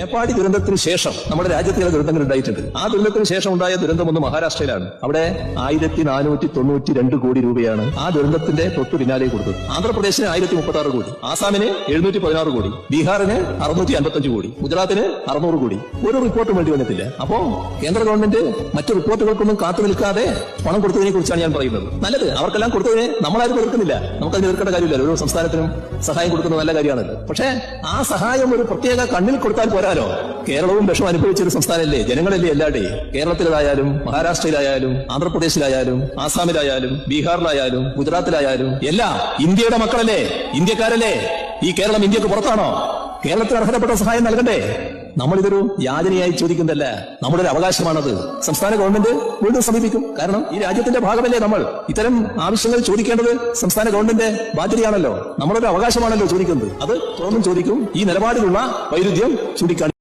മേപ്പാടി ദുരന്തത്തിന് ശേഷം നമ്മുടെ രാജ്യത്ത് ചില ദുരന്തങ്ങൾ ഉണ്ടായിട്ടുണ്ട്. ആ ദുരന്തത്തിന് ശേഷം ഉണ്ടായ ദുരന്തം ഒന്ന് മഹാരാഷ്ട്രയിലാണ്. അവിടെ ആയിരത്തി നാനൂറ്റി തൊണ്ണൂറ്റി രണ്ട് കോടി രൂപയാണ് ആ ദുരന്തത്തിന്റെ തൊട്ടു പിന്നാലെ കൊടുത്തത്. ആന്ധ്രാപ്രദേശിന് ആയിരത്തി മുപ്പത്തി ആറ് കോടി ആസാമിന് എഴുന്നൂറ്റി പതിനാറ് കോടി ബീഹാറിന് അറുന്നൂറ്റി അൻപത്തഞ്ച് കോടി ഗുജറാത്തിന് അറുന്നൂറ് കോടി. ഒരു റിപ്പോർട്ടും വേണ്ടി വന്നിട്ടില്ല. അപ്പോ കേന്ദ്ര ഗവൺമെന്റ് മറ്റു റിപ്പോർട്ടുകൾക്കൊന്നും കാത്തു നിൽക്കാതെ പണം കൊടുത്തതിനെ കുറിച്ചാണ് ഞാൻ പറയുന്നത്. നല്ലത്. അവർക്കെല്ലാം കൊടുത്തതിനെ നമ്മളാരും എതിർക്കുന്നില്ല. നമുക്കതിന് എതിർക്കേണ്ട കാര്യമില്ല. ഓരോ സംസ്ഥാനത്തിനും സഹായം കൊടുക്കുന്നത് നല്ല കാര്യമാണല്ലോ. പക്ഷേ ആ സഹായം ഒരു പ്രത്യേക കണ്ണിൽ കൊടുത്താൽ പോരാലോ കേരളവും വിഷം അനുഭവിച്ച ഒരു സംസ്ഥാനമല്ലേ ജനങ്ങളല്ലേ എല്ലാടേ? കേരളത്തിലായാലും മഹാരാഷ്ട്രയിലായാലും ആന്ധ്രാപ്രദേശിലായാലും ആസാമിലായാലും ബീഹാറിലായാലും ഗുജറാത്തിലായാലും എല്ലാം ഇന്ത്യയുടെ മക്കളല്ലേ? ഇന്ത്യക്കാരല്ലേ? ഈ കേരളം ഇന്ത്യയ്ക്ക് പുറത്താണോ? കേരളത്തിന് അർഹതപ്പെട്ട സഹായം നൽകണ്ടേ? നമ്മളിതൊരു യാചനയായി ചോദിക്കുന്നതല്ല നമ്മുടെ ഒരു അവകാശമാണത്. സംസ്ഥാന ഗവൺമെന്റ് വീണ്ടും സമീപിക്കും. കാരണം ഈ രാജ്യത്തിന്റെ ഭാഗമല്ലേ നമ്മൾ. ഇത്തരം ആവശ്യങ്ങൾ ചോദിക്കേണ്ടത് സംസ്ഥാന ഗവൺമെന്റ് ബാധ്യതയാണല്ലോ. നമ്മളൊരു അവകാശമാണല്ലോ ചോദിക്കുന്നത്. അത് തുറന്നും ചോദിക്കും. ഈ നിലപാടിലുള്ള വൈരുദ്ധ്യം ചൂണ്ടിക്കാണി